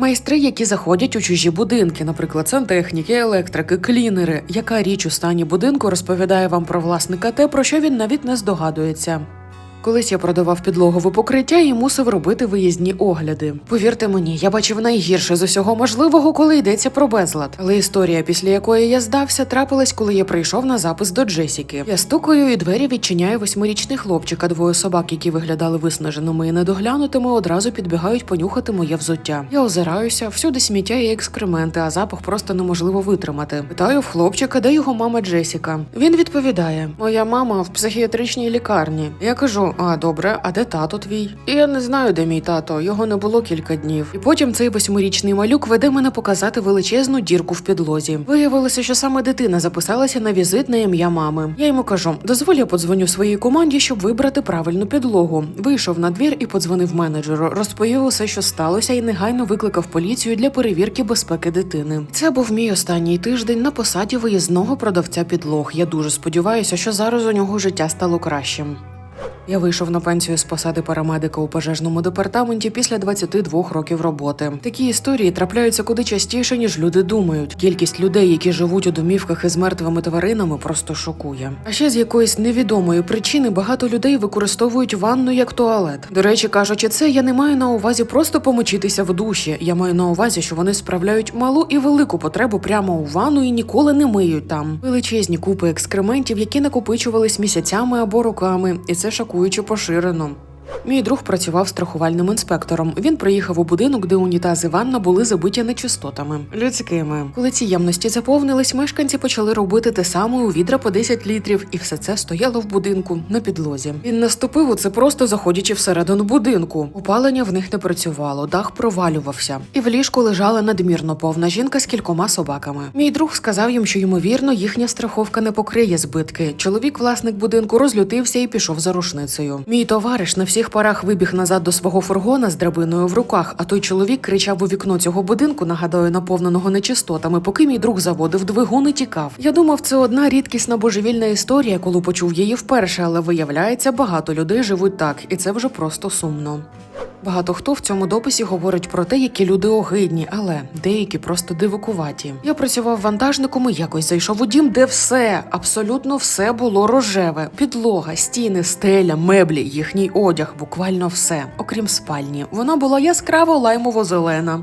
Майстри, які заходять у чужі будинки, наприклад, сантехніки, електрики, клінери. Яка річ у стані будинку розповідає вам про власника те, про що він навіть не здогадується. Колись я продавав підлогове покриття і мусив робити виїзні огляди. Повірте мені, я бачив найгірше з усього можливого, коли йдеться про безлад. Але історія, після якої я здався, трапилась, коли я прийшов на запис до Джесіки. Я стукаю, і двері відчиняє восьмирічний хлопчик, а двоє собак, які виглядали виснаженими і недоглянутими, одразу підбігають понюхати моє взуття. Я озираюся, всюди сміття і екскременти, а запах просто неможливо витримати. Питаю в хлопчика, де його мама Джесіка. Він відповідає: Моя мама в психіатричній лікарні. Я кажу: А добре, а де тато твій? І я не знаю, де мій тато. Його не було кілька днів. І потім цей восьмирічний малюк веде мене показати величезну дірку в підлозі. Виявилося, що саме дитина записалася на візит на ім'я мами. Я йому кажу: дозволь, я подзвоню своїй команді, щоб вибрати правильну підлогу. Вийшов на двір і подзвонив менеджеру, розповів усе, що сталося, і негайно викликав поліцію для перевірки безпеки дитини. Це був мій останній тиждень на посаді виїзного продавця підлог. Я дуже сподіваюся, що зараз у нього життя стало кращим. Я вийшов на пенсію з посади парамедика у пожежному департаменті після 22 років роботи. Такі історії трапляються куди частіше, ніж люди думають. Кількість людей, які живуть у домівках із мертвими тваринами, просто шокує. А ще з якоїсь невідомої причини багато людей використовують ванну як туалет. До речі, кажучи, це я не маю на увазі просто помочитися в душі. Я маю на увазі, що вони справляють малу і велику потребу прямо у ванну і ніколи не миють там. Величезні купи екскрементів, які накопичувались місяцями або роками, і це шокуюче поширено. Мій друг працював страхувальним інспектором. Він приїхав у будинок, де унітази ванна були забиті нечистотами людськими. Коли ці ємності заповнились, мешканці почали робити те саме у відра по 10 літрів, і все це стояло в будинку на підлозі. Він наступив у це просто заходячи всередину будинку. Опалення в них не працювало, дах провалювався, і в ліжку лежала надмірно повна жінка з кількома собаками. Мій друг сказав їм, що ймовірно їхня страховка не покриє збитки. Чоловік, власник будинку, розлютився і пішов за рушницею. Мій товариш на всіх парах вибіг назад до свого фургона з драбиною в руках, а той чоловік кричав у вікно цього будинку, нагадаю, наповненого нечистотами, поки мій друг заводив двигун і тікав. Я думав, це одна рідкісна божевільна історія, коли почув її вперше, але виявляється, багато людей живуть так, і це вже просто сумно. Багато хто в цьому дописі говорить про те, які люди огидні, але деякі просто дивакуваті. Я працював вантажником і якось зайшов у дім, де все, абсолютно все було рожеве: підлога, стіни, стеля, меблі, їхній одяг, буквально все, окрім спальні. Вона була яскраво лаймово-зелена.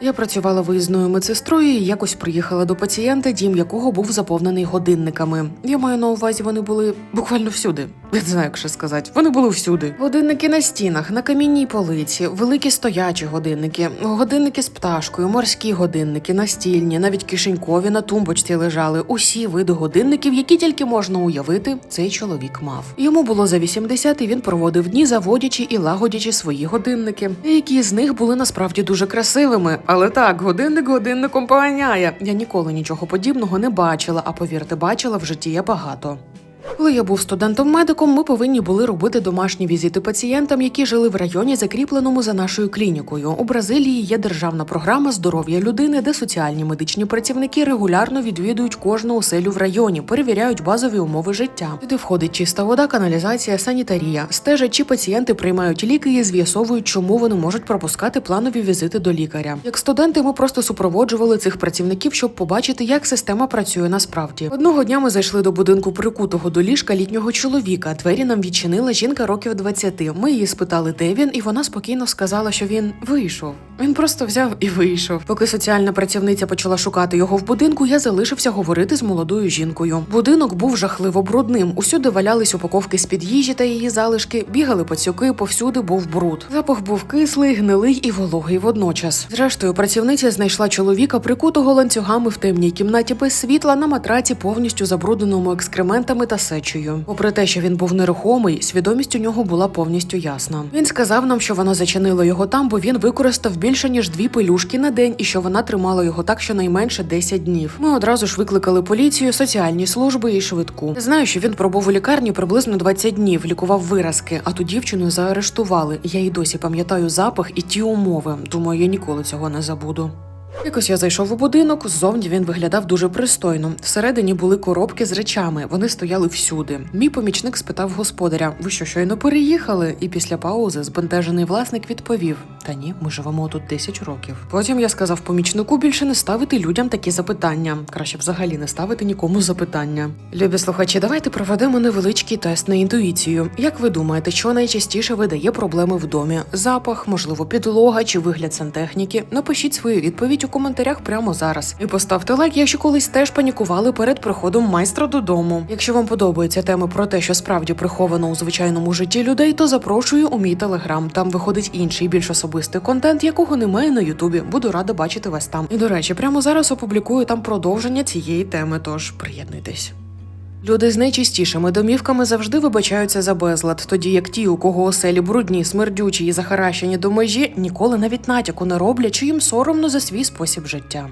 Я працювала виїзною медсестрою і якось приїхала до пацієнта, дім якого був заповнений годинниками. Я маю на увазі, вони були буквально всюди. Не знаю, як ще сказати. Вони були всюди. Годинники на стінах, на камінній полиці, великі стоячі годинники, годинники з пташкою, морські годинники, настільні, навіть кишенькові на тумбочці лежали. Усі види годинників, які тільки можна уявити, цей чоловік мав. Йому було за 80, і він проводив дні, заводячи і лагодячи свої годинники. Деякі з них були насправді дуже красивими. Але так, годинник годинником поганяє. Я ніколи нічого подібного не бачила, а повірте, бачила в житті я багато. Коли я був студентом-медиком, ми повинні були робити домашні візити пацієнтам, які жили в районі, закріпленому за нашою клінікою. У Бразилії є державна програма здоров'я людини, де соціальні медичні працівники регулярно відвідують кожну оселю в районі, перевіряють базові умови життя. Туди входить чиста вода, каналізація, санітарія, стежать, чи пацієнти приймають ліки і з'ясовують, чому вони можуть пропускати планові візити до лікаря. Як студенти, ми просто супроводжували цих працівників, щоб побачити, як система працює насправді. Одного дня ми зайшли до будинку прикутого до ліжка літнього чоловіка. Двері нам відчинила жінка років 20. Ми її спитали, де він, і вона спокійно сказала, що він вийшов. Він просто взяв і вийшов. Поки соціальна працівниця почала шукати його в будинку, я залишився говорити з молодою жінкою. Будинок був жахливо брудним. Усюди валялись упаковки з під їжі та її залишки, бігали пацюки, повсюди був бруд. Запах був кислий, гнилий і вологий водночас. Зрештою, працівниця знайшла чоловіка, прикутого ланцюгами в темній кімнаті без світла на матраці, повністю забрудненому екскрементами та сечею. Попри те, що він був нерухомий, свідомість у нього була повністю ясна. Він сказав нам, що вона зачинила його там, бо він використав більше ніж дві пелюшки на день, і що вона тримала його так щонайменше 10 днів. Ми одразу ж викликали поліцію, соціальні служби і швидку. Знаю, що він пробув у лікарні приблизно 20 днів, лікував виразки, а ту дівчину заарештували. Я й досі пам'ятаю запах і ті умови. Думаю, я ніколи цього не забуду. Якось я зайшов у будинок, ззовні він виглядав дуже пристойно. Всередині були коробки з речами, вони стояли всюди. Мій помічник спитав господаря: ви що щойно переїхали? І після паузи збентежений власник відповів: Та ні, ми живемо тут 10 років. Потім я сказав помічнику більше не ставити людям такі запитання. Краще взагалі не ставити нікому запитання. Любі слухачі, давайте проведемо невеличкий тест на інтуїцію. Як ви думаєте, що найчастіше видає проблеми в домі? Запах, можливо, підлога чи вигляд сантехніки? Напишіть свою відповідь у коментарях прямо зараз. І поставте лайк, якщо колись теж панікували перед приходом майстра додому. Якщо вам подобаються теми про те, що справді приховано у звичайному житті людей, то запрошую у мій телеграм. Там виходить інший, більш особистий контент, якого немає на Ютубі. Буду рада бачити вас там. І до речі, прямо зараз опублікую там продовження цієї теми. Тож приєднуйтесь. Люди з найчистішими домівками завжди вибачаються за безлад, тоді як ті, у кого оселі брудні, смердючі і захаращені до межі, ніколи навіть натяку не роблять, чи їм соромно за свій спосіб життя.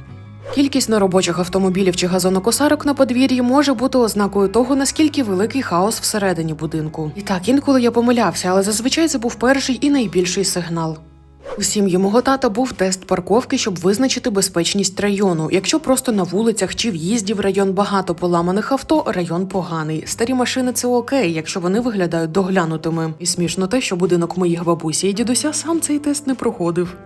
Кількість неробочих автомобілів чи газонокосарок на подвір'ї може бути ознакою того, наскільки великий хаос всередині будинку. І так, інколи я помилявся, але зазвичай це був перший і найбільший сигнал. У сім'ї мого тата був тест парковки, щоб визначити безпечність району. Якщо просто на вулицях чи в'їзді в район багато поламаних авто, район поганий. Старі машини це окей, якщо вони виглядають доглянутими. І смішно те, що будинок моїх бабусі і дідуся сам цей тест не проходив.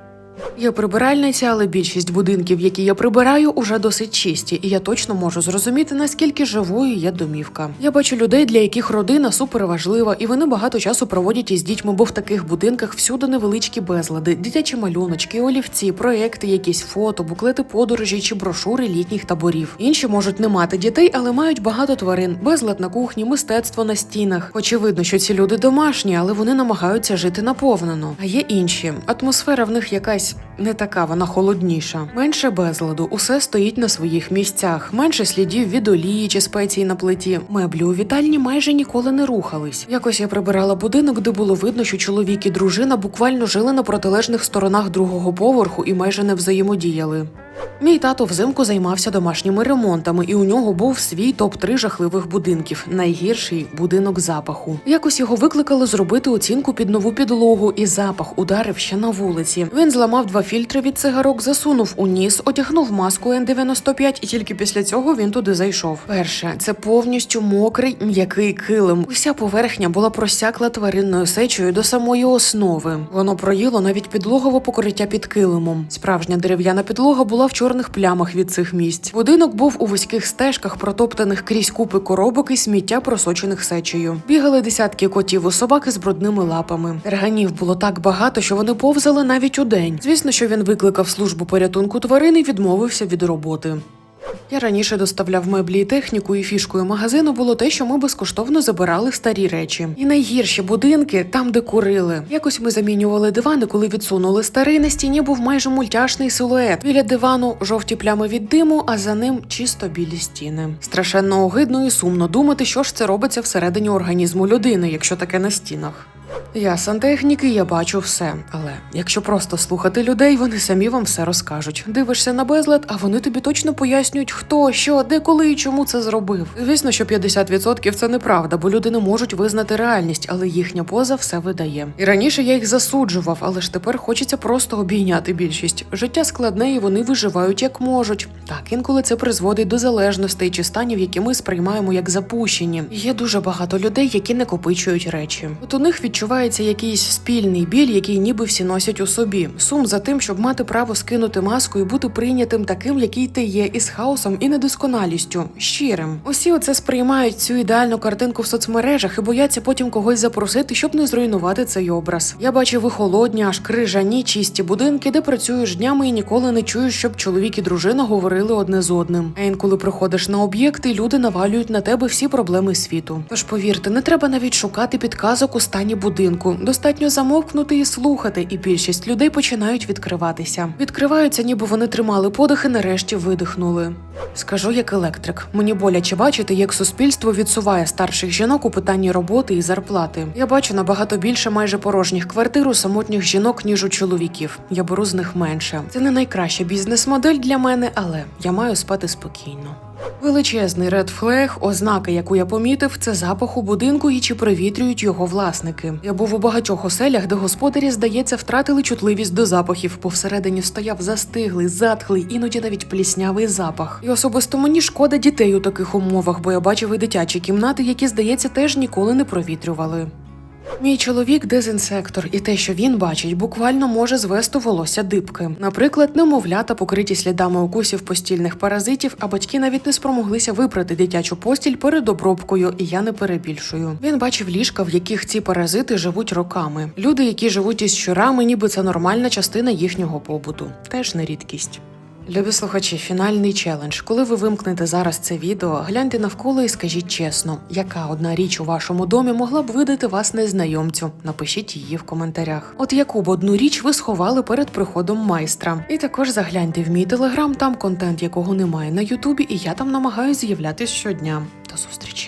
Я прибиральниця, але більшість будинків, які я прибираю, уже досить чисті, і я точно можу зрозуміти, наскільки живою є домівка. Я бачу людей, для яких родина суперважлива, і вони багато часу проводять із дітьми, бо в таких будинках всюди невеличкі безлади, дитячі малюночки, олівці, проекти, якісь фото, буклети подорожі чи брошури літніх таборів. Інші можуть не мати дітей, але мають багато тварин, безлад на кухні, мистецтво на стінах. Очевидно, що ці люди домашні, але вони намагаються жити наповнено. А є інші. Атмосфера в них якась не така, вона холодніша. Менше безладу, усе стоїть на своїх місцях, менше слідів від олії чи спецій на плиті. Меблі у вітальні майже ніколи не рухались. Якось я прибирала будинок, де було видно, що чоловік і дружина буквально жили на протилежних сторонах другого поверху і майже не взаємодіяли. Мій тато взимку займався домашніми ремонтами, і у нього був свій топ-3 жахливих будинків. Найгірший будинок запаху. Якось його викликали зробити оцінку під нову підлогу, і запах ударив ще на вулиці. Він зламав два фільтри від цигарок, засунув у ніс, одягнув маску Н95, і тільки після цього він туди зайшов. Перше, це повністю мокрий м'який килим. Уся поверхня була просякла тваринною сечею до самої основи. Воно проїло навіть підлогове покриття під килимом. Справжня дерев'яна підлога була в чорних плямах від цих місць. Будинок був у вузьких стежках, протоптаних крізь купи коробок і сміття, просочених сечею. Бігали десятки котів у собаки з брудними лапами. Ерганів було так багато, що вони повзали навіть у день. Звісно, що він викликав службу порятунку тварин і відмовився від роботи. Я раніше доставляв меблі і техніку, і фішкою магазину було те, що ми безкоштовно забирали старі речі. І найгірші будинки там, де курили. Якось ми замінювали дивани, коли відсунули старий на стіні був майже мультяшний силует. Біля дивану жовті плями від диму, а за ним чисто білі стіни. Страшенно огидно і сумно думати, що ж це робиться всередині організму людини, якщо таке на стінах. Я сантехнік і я бачу все. Але якщо просто слухати людей, вони самі вам все розкажуть. Дивишся на безлад, а вони тобі точно пояснюють, хто, що, де, коли і чому це зробив. Звісно, що 50% це неправда, бо люди не можуть визнати реальність, але їхня поза все видає. І раніше я їх засуджував, але ж тепер хочеться просто обійняти більшість. Життя складне, і вони виживають як можуть. Так, інколи це призводить до залежностей чи станів, які ми сприймаємо як запущені. Є дуже багато людей, які накопичують речі. От у них відчувається якийсь спільний біль, який ніби всі носять у собі. Сум за тим, щоб мати право скинути маску і бути прийнятим таким, який ти є, із хаосом і недосконалістю, щирим. Усі оце сприймають цю ідеальну картинку в соцмережах і бояться потім когось запросити, щоб не зруйнувати цей образ. Я бачив і холодні, аж крижані, чисті будинки, де працюєш днями і ніколи не чуєш, щоб чоловік і дружина говорили одне з одним. А інколи приходиш на об'єкти, люди навалюють на тебе всі проблеми світу. Тож повірте, не треба навіть шукати підказок у стані будинку. Достатньо замовкнути і слухати, і більшість людей починають відкриватися. Відкриваються, ніби вони тримали подих і нарешті видихнули. Скажу як електрик. Мені боляче бачити, як суспільство відсуває старших жінок у питанні роботи і зарплати. Я бачу набагато більше майже порожніх квартир у самотніх жінок, ніж у чоловіків. Я беру з них менше. Це не найкраща бізнес-модель для мене, але я маю спати спокійно. Величезний ред флег, ознака, яку я помітив, це запах у будинку і чи провітрюють його власники. Я був у багатьох оселях, де господарі, здається, втратили чутливість до запахів, бо всередині стояв застиглий, затхлий, іноді навіть пліснявий запах. І особисто мені шкода дітей у таких умовах, бо я бачив і дитячі кімнати, які, здається, теж ніколи не провітрювали. Мій чоловік дезінсектор, і те, що він бачить, буквально може звести волосся дибки. Наприклад, немовлята покриті слідами укусів постільних паразитів, а батьки навіть не спромоглися випрати дитячу постіль перед обробкою, і я не перебільшую. Він бачив ліжка, в яких ці паразити живуть роками. Люди, які живуть із щурами, ніби це нормальна частина їхнього побуту. Теж не рідкість. Любі слухачі, фінальний челендж. Коли ви вимкнете зараз це відео, гляньте навколо і скажіть чесно, яка одна річ у вашому домі могла б видати вас незнайомцю. Напишіть її в коментарях. От яку б одну річ ви сховали перед приходом майстра. І також загляньте в мій телеграм, там контент, якого немає на Ютубі, і я там намагаюся з'являтись щодня. До зустрічі!